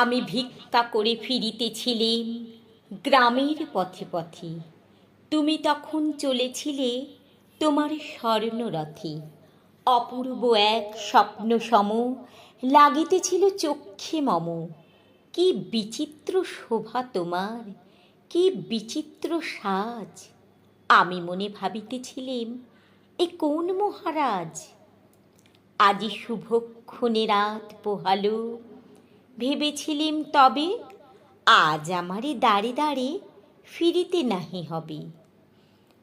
আমি ভিক্ষা করে ফিরিতেছিলেম গ্রামের পথে পথে। তুমি তখন চলেছিলে তোমার স্বর্ণরথে। অপূর্ব এক স্বপ্ন সম লাগিতেছিল চক্ষে মম। কি বিচিত্র শোভা তোমার, কি বিচিত্র সাজ। আমি মনে ভাবিতেছিলেম, এ কোন মহারাজ? আজি শুভক্ষণে রাত পোহালো ভেবেছিলিম তবে আজ আমারে দাঁড়ে দাঁড়ে ফিরিতে নাহি হবে।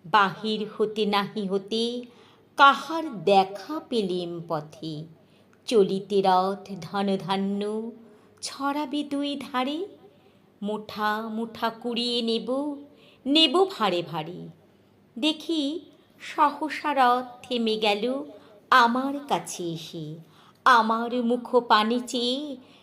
বাহির হতে নাহি হতে কাহার দেখা পেলিম পথে। চলিতে রথ ধনধান্য ছড়াবে দুই ধারে। মুঠা মুঠা কুড়িয়ে নেব নেব ভারে ভারে। দেখি সহসা রথ থেমে গেল আমার কাছে এসে। আমার মুখ পানে চেয়ে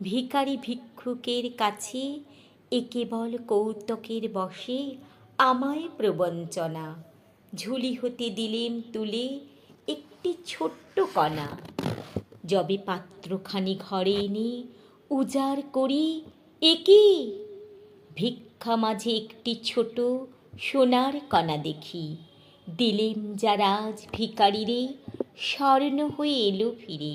ভিখারি ভিক্ষুকের কাছে এ কেবল কৌতকের বসে আমায় প্রবঞ্চনা। ঝুলি হতে দিলেম তুলে একটি ছোট্ট কণা। যবে পাত্রখানি ঘরে এনে উজাড় করি একি ভিক্ষা মাঝে একটি ছোট সোনার কণা দেখি। দিলেম যারা আজ ভিকারিরে স্বর্ণ হয়ে এলো ফিরে।